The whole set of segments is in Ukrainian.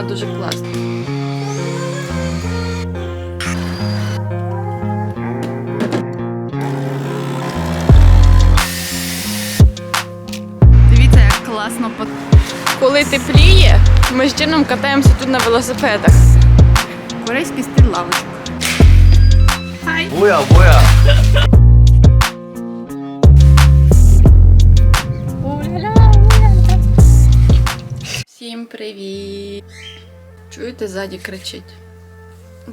вона дуже класна. Дивіться, як класно. Коли тепліє, ми з чином катаємося тут на велосипедах. Корейський стиль лавочок. Хай! 뭐 Всім привіт! Чуєте, ззаді кричить.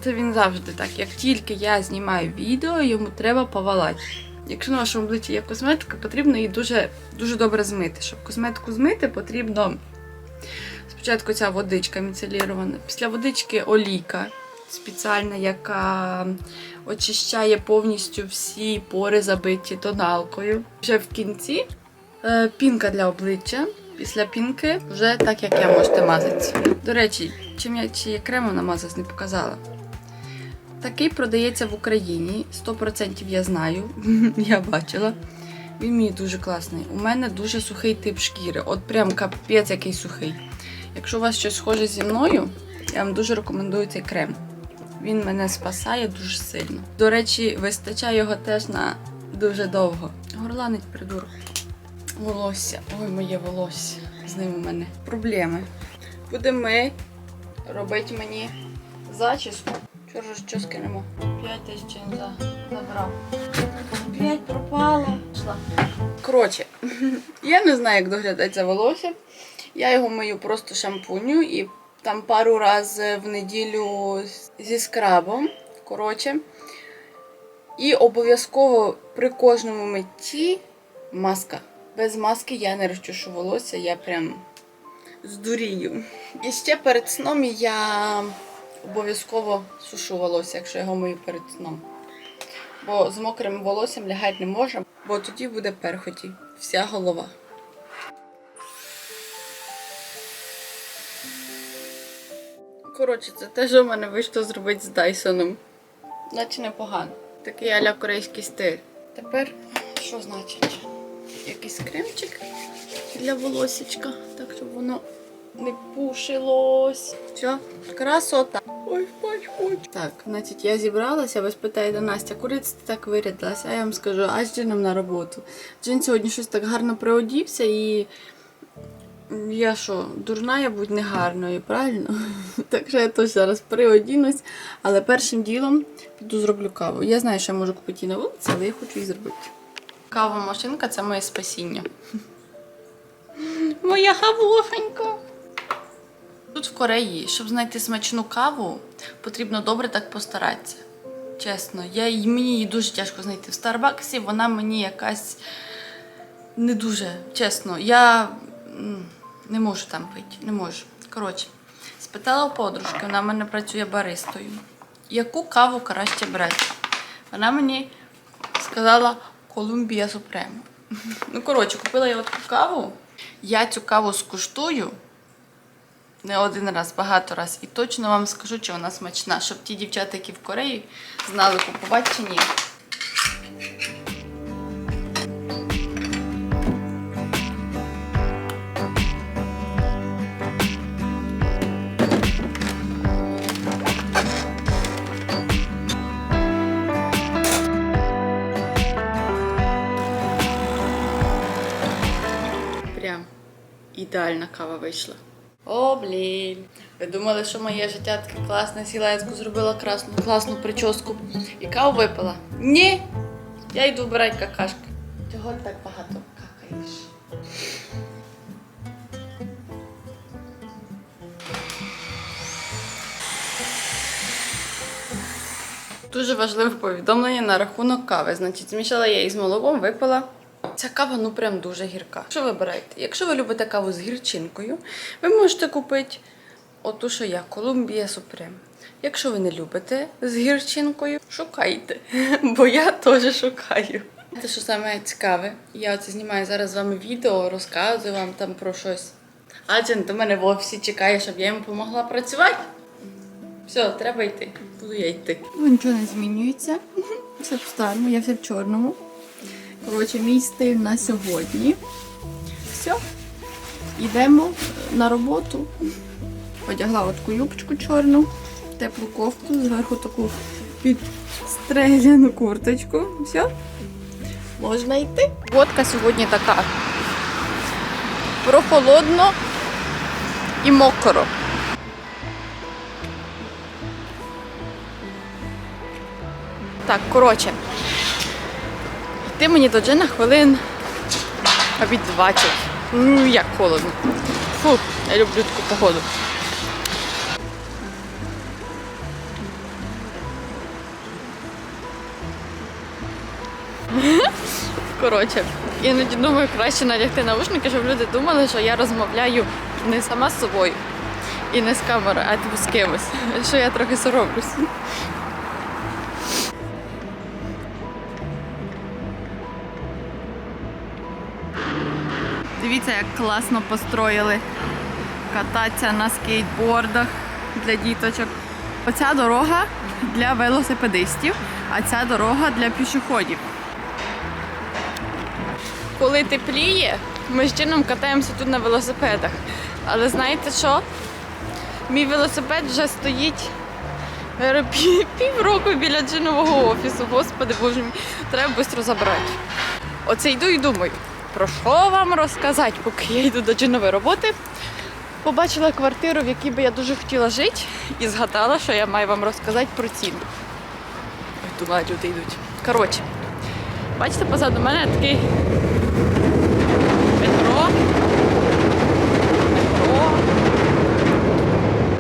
Це він завжди так. Як тільки я знімаю відео, йому треба повалати. Якщо на вашому обличчі є косметика, потрібно її дуже, дуже добре змити. Щоб косметику змити, потрібно спочатку ця водичка міцелірована, після водички олійка спеціальна, яка очищає повністю всі пори забиті тоналкою. Вже в кінці е, пінка для обличчя. Після пінки вже так, як я можете мазати. До речі, чим я чи я кремом намазалась, не показала. Такий продається в Україні. 100% я знаю, я бачила. Він мені дуже класний. У мене дуже сухий тип шкіри. От прям капець який сухий. Якщо у вас щось схоже зі мною, я вам дуже рекомендую цей крем. Він мене спасає дуже сильно. До речі, вистачає його теж на дуже довго. Горланить придурок. Волосся. Ой, моє волосся. З ним у мене проблеми. Будемо ми робити мені зачіску. Вчора ж що скинемо? 5 тисяч за... забрав. 5 пропало. Коротше, я не знаю, як доглядати за волосся. Я його мию просто шампуню і там пару разів в неділю зі скрабом. Коротше. І обов'язково при кожному митті маска. Без маски я не розчушу волосся, я прям здурію. І ще перед сном я обов'язково сушу волосся, якщо його мию перед сном. Бо з мокрим волоссям лягати не можна, бо тоді буде перхоті. Вся голова. Коротше, це те, що в мене вийшло зробити з Дайсоном. Наче непогано. Такий аля корейський стиль. Тепер що значить? Якийсь кремчик для волосечка, так щоб воно не пушилось. Все, красота. Ой, спать хочу. Так, значить, я зібралася, ви спитаєте Настя, куди ти так вирядилася? А я вам скажу, а з Джином на роботу. Джин сьогодні щось так гарно приодівся і. Я що, дурна я будь негарною, правильно? Так що я теж зараз приодінусь, але першим ділом піду зроблю каву. Я знаю, що я можу купити її на вулиці, але я хочу її зробити. Кава машинка це моє спасіння. Моя хавошенька. Тут в Кореї, щоб знайти смачну каву, потрібно добре так постаратися. Чесно, я, мені її дуже тяжко знайти. В Старбаксі вона мені якась не дуже, чесно. Я не можу там пити, не можу. Коротше, спитала у подружки, вона в мене працює баристою. Яку каву краще брати? Вона мені сказала Колумбія Супремо. Ну, коротше, купила я таку каву. Я цю каву скуштую не один раз, багато раз. І точно вам скажу, чи вона смачна, щоб ті дівчата, які в Кореї, знали купувати чи ні. Ідеальна кава вийшла. О, блін. Ви думали, що моє життя таке класне, сіла я зробила красну, класну прическу і каву випила? Ні. Я йду вбирати какашки. Чого ти так багато какаєш? Дуже важливе повідомлення на рахунок кави. Значить, змішала я її з молоком, випила. Ця кава ну прям дуже гірка. Що вибираєте? Якщо ви любите каву з гірчинкою, ви можете купити оту, що я Колумбія Супрем. Якщо ви не любите з гірчинкою, шукайте, бо я теж шукаю. Це що саме цікаве, я оце знімаю зараз з вами відео, розказую вам там про щось. Аджен до мене в офісі чекає, щоб я йому допомогла працювати. Все, треба йти. Буду я йти. Нічого не змінюється. Все в старому, я все в чорному. Коротше, мій стиль на сьогодні. Все. Йдемо на роботу. Одягла таку юбочку чорну, теплу кофту, зверху таку підстреляну курточку. Все. Можна йти. Водка сьогодні така. Прохолодно і мокро. Так, коротше. Йти мені до Джина хвилин обід 20. Ну, як холодно. Фу, я люблю таку погоду. Коротше, іноді думаю, краще надягти наушники, щоб люди думали, що я розмовляю не сама з собою і не з камерою, а з кимось. Що я трохи соромлюсь. Дивіться, як класно построїли кататися на скейтбордах для діточок. Оця дорога для велосипедистів, а ця дорога для пішоходів. Коли тепліє, ми з Джином катаємося тут на велосипедах. Але знаєте що? Мій велосипед вже стоїть пів- півроку біля джинового офісу. Господи боже мій, треба швидко забрати. Оце йду і думаю, про що вам розказати, поки я йду до джинової роботи. Побачила квартиру, в якій би я дуже хотіла жити, і згадала, що я маю вам розказати про ціну. Туди люди йдуть. Коротше, бачите, позаду мене такий метро. Метро.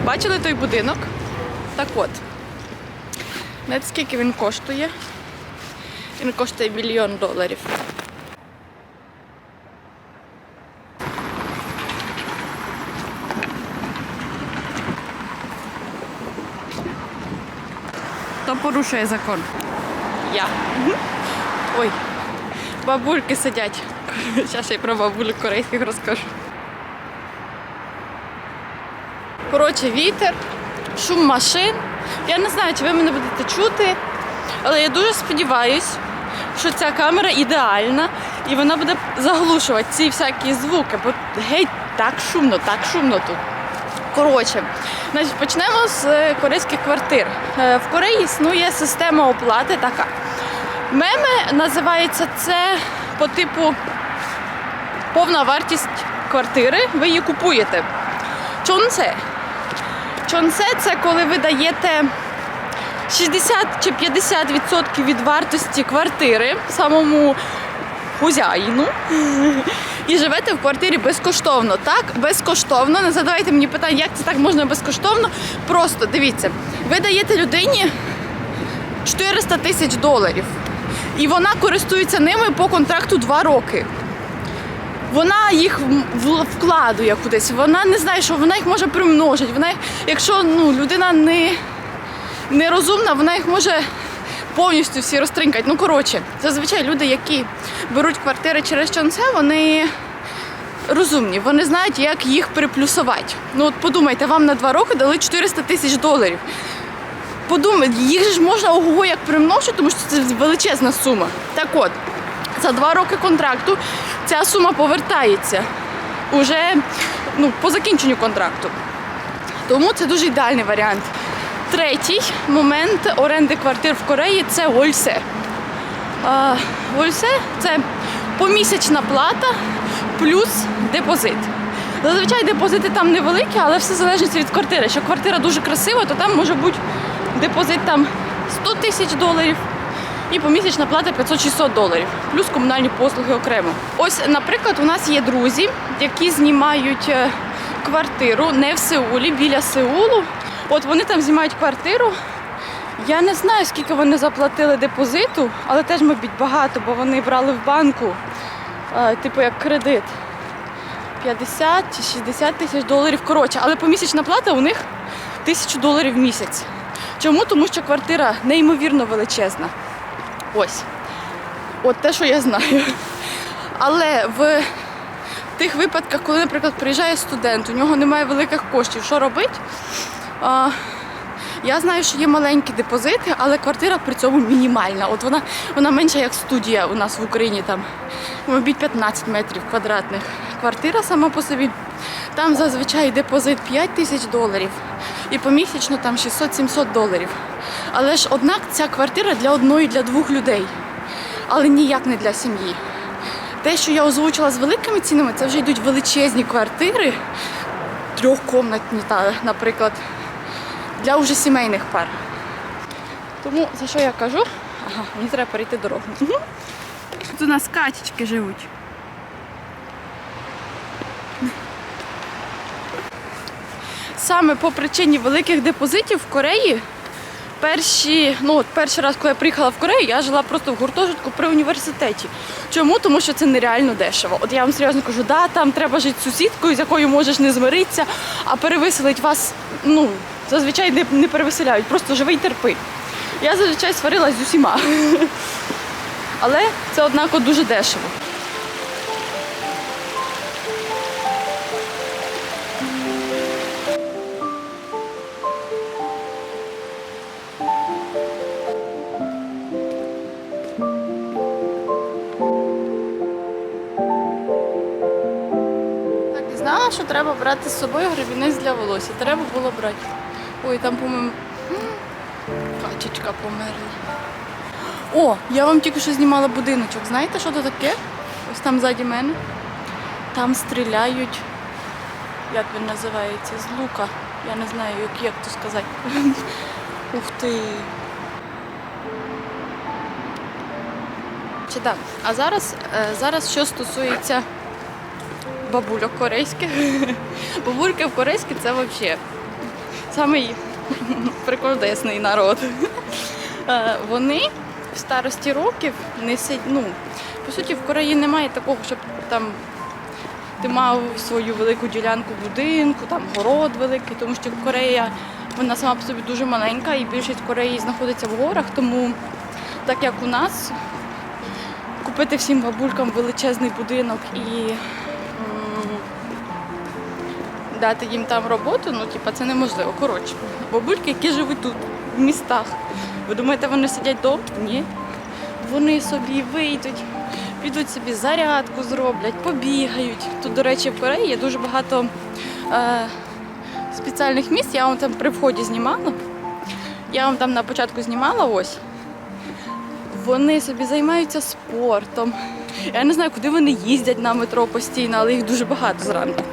Бачили той будинок? Так от. Знаєте, скільки він коштує? Він коштує мільйон доларів. Порушує закон? Я. Ой, бабульки сидять. Зараз й про бабуль корейських розкажу. Коротше, вітер, шум машин. Я не знаю, чи ви мене будете чути, але я дуже сподіваюся, що ця камера ідеальна і вона буде заглушувати ці всякі звуки, бо геть так шумно, так шумно тут. Коротше, значить, почнемо з е, корейських квартир. Е, В Кореї існує система оплати така. Меми називається це по типу повна вартість квартири, ви її купуєте. Чонце. Чонце це коли ви даєте 60 чи 50% від вартості квартири самому хузяїну і живете в квартирі безкоштовно. Так, безкоштовно. Не задавайте мені питання, як це так можна безкоштовно. Просто дивіться, ви даєте людині 400 тисяч доларів, і вона користується ними по контракту 2 роки. Вона їх вкладує кудись. Вона не знає, що вона їх може примножити. Вона, якщо ну, людина не, не розумна, вона їх може повністю всі розтринкати. Ну коротше, зазвичай люди, які беруть квартири через чонце, вони розумні, вони знають, як їх приплюсувати. Ну от подумайте, вам на два роки дали 400 тисяч доларів. Подумайте, їх ж можна ого як примножити, тому що це величезна сума. Так от, за два роки контракту ця сума повертається уже ну, по закінченню контракту. Тому це дуже ідеальний варіант. Третій момент оренди квартир в Кореї це вольсе. Вольсе це помісячна плата плюс депозит. Зазвичай депозити там невеликі, але все залежить від квартири. Якщо квартира дуже красива, то там може бути депозит там 100 тисяч доларів і помісячна плата 500-600 доларів, плюс комунальні послуги окремо. Ось, наприклад, у нас є друзі, які знімають е, квартиру не в Сеулі, біля Сеулу. От вони там знімають квартиру. Я не знаю, скільки вони заплатили депозиту, але теж, мабуть, багато, бо вони брали в банку, е, типу як кредит. 50 чи 60 тисяч доларів. Коротше, але помісячна плата у них тисячу доларів в місяць. Чому? Тому що квартира неймовірно величезна. Ось. От те, що я знаю. Але в тих випадках, коли, наприклад, приїжджає студент, у нього немає великих коштів, що робить? Я знаю, що є маленькі депозити, але квартира при цьому мінімальна. От вона, вона менша, як студія у нас в Україні, там, мабуть, 15 метрів квадратних. Квартира сама по собі. Там зазвичай депозит 5 тисяч доларів і помісячно там 600-700 доларів. Але ж однак ця квартира для одної, для двох людей, але ніяк не для сім'ї. Те, що я озвучила з великими цінами, це вже йдуть величезні квартири, трьохкомнатні, наприклад, для уже сімейних пар. Тому за що я кажу? Ага, мені треба перейти дорогу. Тут у нас качечки живуть. Саме по причині великих депозитів в Кореї. Перші, ну от перший раз, коли я приїхала в Корею, я жила просто в гуртожитку при університеті. Чому? Тому що це нереально дешево. От я вам серйозно кажу, да, там треба жити з сусідкою, з якою можеш не змиритися, а перевиселить вас, ну, зазвичай не, не перевиселяють, просто живи й терпи. Я зазвичай сварилась з усіма. Але це однаково дуже дешево. Знала, що треба брати з собою гребінець для волосся. Треба було брати. Ой, там, по-моєму, качечка померла. О, я вам тільки що знімала будиночок. Знаєте, що це таке? Ось там ззаді мене. Там стріляють. Як він називається? З лука. Я не знаю, як, як то сказати. Ух ти. Чи так? А зараз, е, зараз що стосується бабульок корейських. Бабульки в корейські це взагалі самий прикольдесний народ. Е, Вони в старості років не сидять. Ну, по суті, в Кореї немає такого, щоб там ти мав свою велику ділянку будинку, там город великий, тому що Корея вона сама по собі дуже маленька і більшість Кореї знаходиться в горах, тому так як у нас купити всім бабулькам величезний будинок і дати їм там роботу, ну типа це неможливо. Коротше, бабульки, які живуть тут, в містах. Ви думаєте, вони сидять вдома? Ні. Вони собі вийдуть, підуть собі зарядку зроблять, побігають. Тут, до речі, в Кореї є дуже багато е, спеціальних місць. Я вам там при вході знімала. Я вам там на початку знімала ось. Вони собі займаються спортом. Я не знаю, куди вони їздять на метро постійно, але їх дуже багато зранку.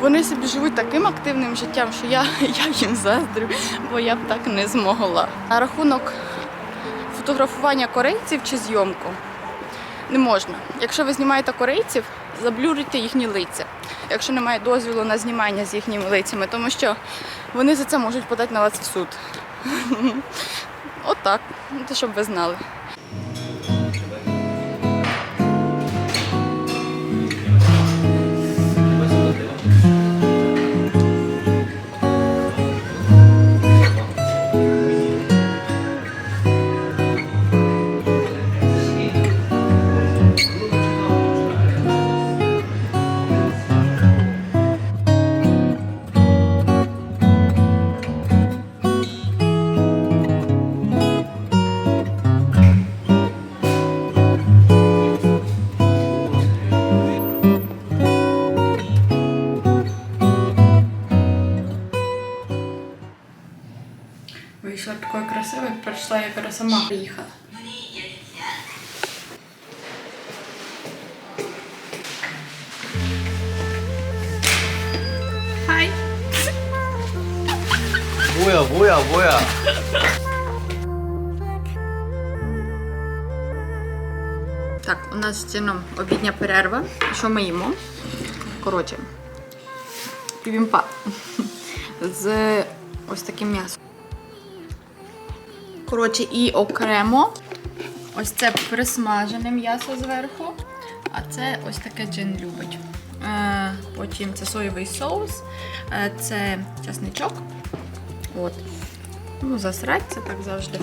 Вони собі живуть таким активним життям, що я, я їм заздрю, бо я б так не змогла. На рахунок фотографування корейців чи зйомку не можна. Якщо ви знімаєте корейців, заблюрите їхні лиця. Якщо немає дозволу на знімання з їхніми лицями, тому що вони за це можуть подати на вас в суд. Отак. Те, щоб ви знали. Вийшла такою красивою, пройшла, як сама приїхала. Хай! 뭐야 뭐야 뭐야 Так, у нас з ціном обідня перерва. Що ми їмо? Коротше, ківімпа з ось таким м'ясом. Коротше, і окремо ось це присмажене м'ясо зверху, а це ось таке джин любить. Е, потім це соєвий соус, е, це часничок. От. Ну, засрать це так завжди.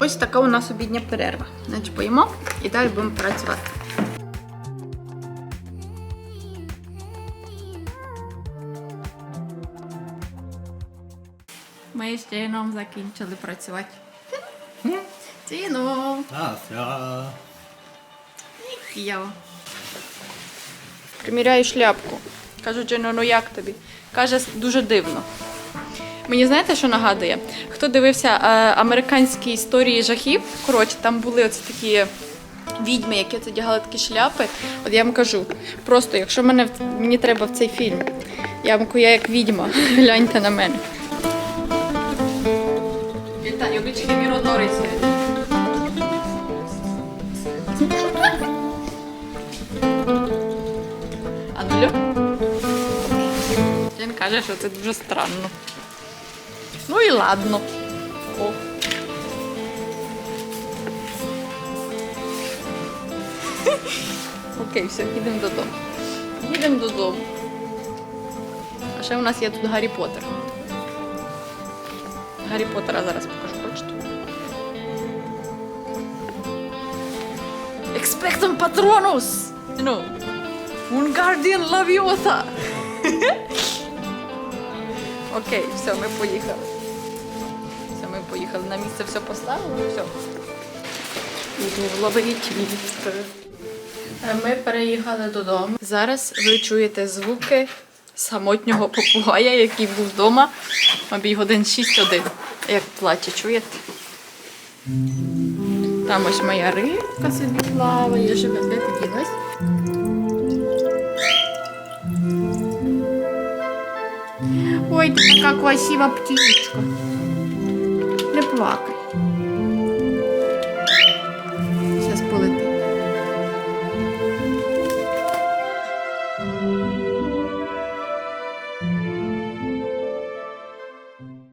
Ось така у нас обідня перерва. Значить, поїмо і далі будемо працювати. Ми з Тіном закінчили працювати. Тіно! 아야 Києво. Приміряю шляпку. Кажу, Джино, ну як тобі? Каже, дуже дивно. Мені знаєте, що нагадує? Хто дивився е, американські історії жахів? Коротше, там були оці такі відьми, які це одягали такі шляпи. От я вам кажу, просто якщо мене мені треба в цей фільм, я вам кажу, я як відьма, гляньте на мене. Вітаю, обличчя міродори А нулю? Він каже, що це дуже странно. Ну і ладно. О. Окей, все, їдемо додому. Їдемо додому. А ще у нас є тут Гаррі Поттер. Гаррі Поттера зараз покажу, Expectum Patronus! Ну, Wingardium Leviosa! Окей, все, ми поїхали. Все, ми поїхали. На місце все поставили, все. Іду ловити вітер. Е, Ми переїхали додому. Зараз ви чуєте звуки самотнього попугая, який був вдома, мабуть, годин 6-1. Як плаче, чуєте? Там ось моя рибка собі плаває, живе, де поділась? Ой, ти така красива птичка. Не плакай.